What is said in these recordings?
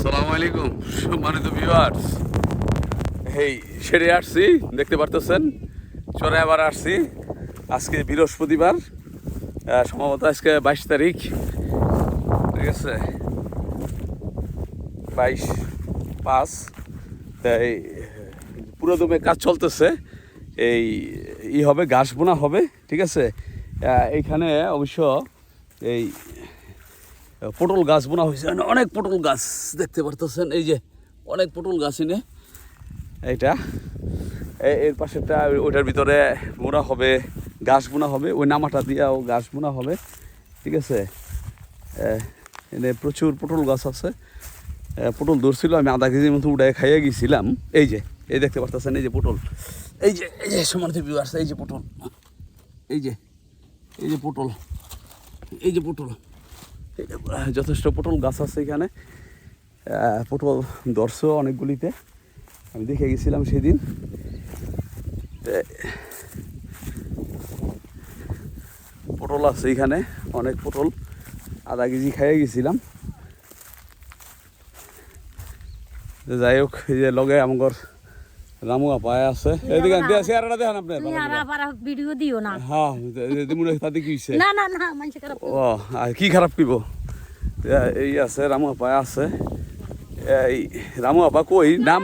আসসালামু আলাইকুম, সম্মানিত ভিউয়ার্স এই, সেরে আসছি, দেখতে পারতেছেন? চরে আবার আসছি। আজকে বৃহস্পতিবার সম্ভবত আজকে বাইশ তারিখ। ঠিক আছে? বাইশ পাঁচ পুরো দমে কাজ চলতেছে। এই, ই হবে, ঘাস বোনা হবে, ঠিক আছে? এইখানে অবশ্য এই পটল গাছ বোনা হয়েছে। অনেক পটল গাছ দেখতে পারতেছেন। এই যে অনেক পটল গাছ এনে। এইটা। এর পাশেরটা ওই- ওইটার ভিতরে বোনা হবে ঘাস বোনা হবে। ওই নামাটা দিয়েও ঘাস বোনা হবে। ঠিক আছে? এনে প্রচুর পটল গাছ আছে। পটল ধরছিল, আমি আধা কেজির মতো উড়াই খাইয়ে গেছিলাম। এই যে, এই দেখতে পারতেছেন, এই যে পটল। এই যে এই যে সমান ভিউ আসছে এই যে পটল। এই যে এই যে পটল। এই যে পটল। যথেষ্ট পটল গাছ আছে এখানে। পটল ধরছে অনেকগুলিতে। আমি দেখে গেছিলাম সেদিন। পটল আছে এখানে, অনেক পটল। আধা কেজি খাইয়ে গেছিলাম। যাই হোক, এই যে লগে আমার রামু আপায় আছে। এদিকে দেয়া চেহারাটা দেখেন আপনি আবার ভিডিও দিও না। হ্যাঁ দিমুনে তাতে কি হইছে? না না না মানুষ খারাপ ও আর কি খারাপ কিব এই আছে রামু আপা আছে। এই রামু আপা কই? নাম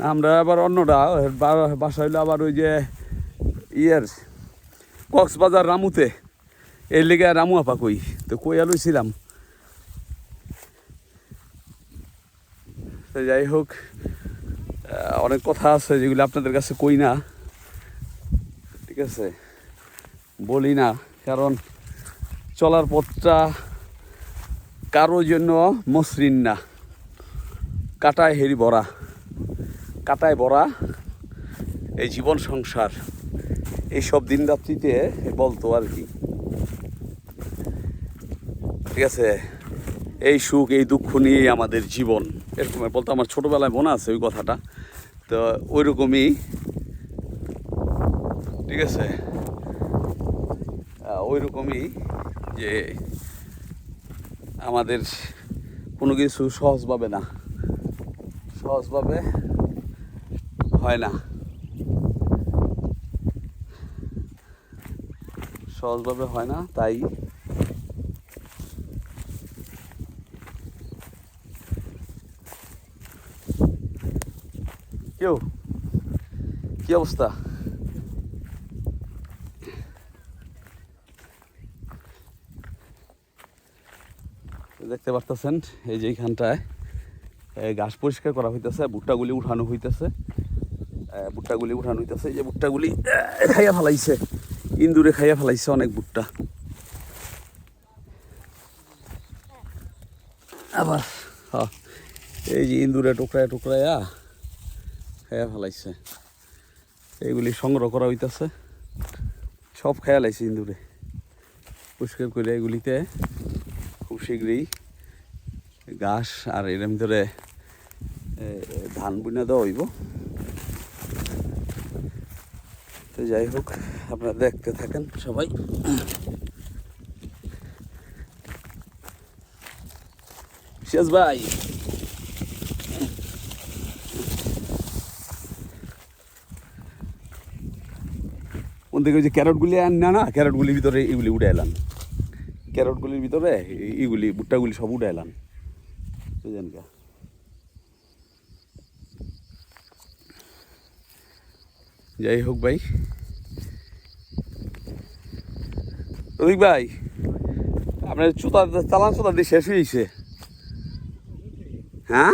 নামটা আবার অন্যটা। বাসা হইল আবার ওই যে ইয়ের কক্সবাজার রামুতে। এই লেগে রামু আপা কই? তো কই আলুছিলাম যাই হোক অনেক কথা আছে যেগুলো আপনাদের কাছে কই না। ঠিক আছে? বলি না, কারণ চলার পথটা কারও জন্য মসৃণ না। কাটায় হেরি ভরা, কাটায় ভরা এই জীবন সংসার এইসব দিন রাত্রিতে বলতো আর কি। ঠিক আছে? এই সুখ, এই দুঃখ নিয়েই আমাদের জীবন। এরকম বলতো, আমার ছোটোবেলায় মনে আছে ওই কথাটা। তো ওইরকমই। ঠিক আছে? ওই রকমই যে আমাদের কোনো কিছু সহজভাবে না। সহজভাবে হয় না। সহজভাবে হয় না, তাই কেউ? কি অবস্থা? দেখতে পারতেছেন এই যে এইখানটায় এই ঘাস পরিষ্কার করা হইতেছে ভুট্টাগুলি উঠানো হইতেছে ভুট্টাগুলি উঠানো হইতেছে এই যে ভুট্টাগুলি খাইয়া ফেলাইছে ইন্দুরে খাইয়া ফেলাইছে অনেক ভুট্টা। আবার হ্যাঁ, এই যে ইন্দুরে টুকরায় টুকরাইয়া খাইয়া ফেলাইছে। এইগুলি সংগ্রহ করা হইতেছে। সব খাইয়া লাইছে ইন্দুরে পরিষ্কার করে এগুলিতে খুব শীঘ্রই ঘাস আর এর ভিতরে ধান বুনা দেওয়া হইব। তো যাই হোক, আপনারা দেখতে থাকেন সবাই। শেষ ভাই। থেকে ওই যে ক্যারটগুলি আন না না, ক্যারটগুলির ভিতরে এগুলি উঠে এলাম। ক্যারটগুলির ভিতরে এই- এইগুলি ভুট্টাগুলি সব উঠে এলাম। বুঝলেন কা? যাই হোক ভাই। রবিক ভাই, আপনার চুতা, চালান চুতা দিয়ে শেষ হয়েছে। হ্যাঁ?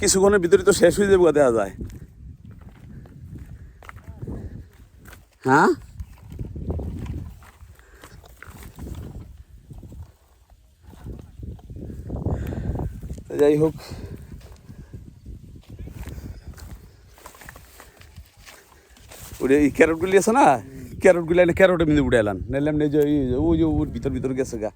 কিছুক্ষণের ভিতরে তো শেষ হয়ে যাবে দেখা যায়। হ্যাঁ? যাই হোক। ওটা এই ক্যারটগুলি আছে না? ক্যারটগুলি এনে ক্যারটের মধ্যে উঠে এলাম নাহলে এমনি যে ওই যে ওর ভিতর ভিতর গেছে গা।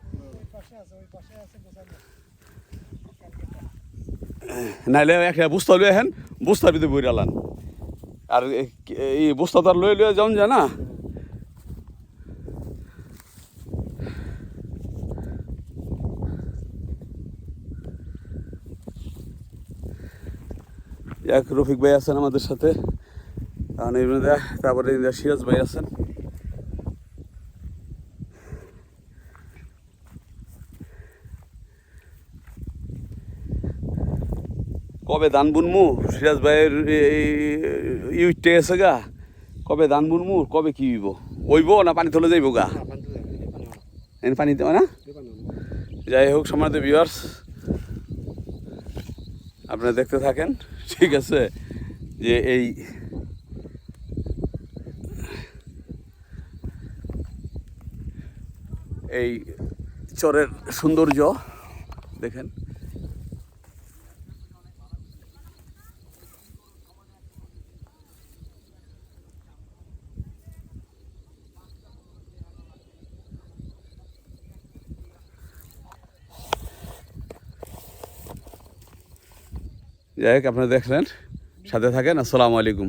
নাহলে একটা বস্তা লয়ে হেন, বস্তার ভিতরে বই আলান আর এই বস্তাদার লয়ে লয়ে যাওন যায় না? এক রফিক ভাই আছেন আমাদের সাথে। তারপরে সিরাজ ভাই আছেন। কবে ধান বুনমু? সিরাজ ভাইয়ের ইউটে আছে গা। কবে ধান বুনমু? কবে কি হইব? ওইব না পানি তোলে যাইব গা? এনে পানি দেওয়া না? যাই হোক সমাজ ভিউয়ার্স আপনারা দেখতে থাকেন ঠিক আছে যে এই এই চরের সৌন্দর্য দেখেন। যাই হোক আপনারা দেখলেন সাথে থাকেন আসসালামু আলাইকুম।